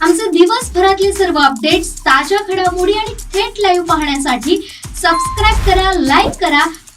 आमचे दिवसभरातले सर्व अपडेट्स ताज्या घडामोडी आणि थेट लाईव्ह पाहण्यासाठी सबस्क्राईब करा लाईक करा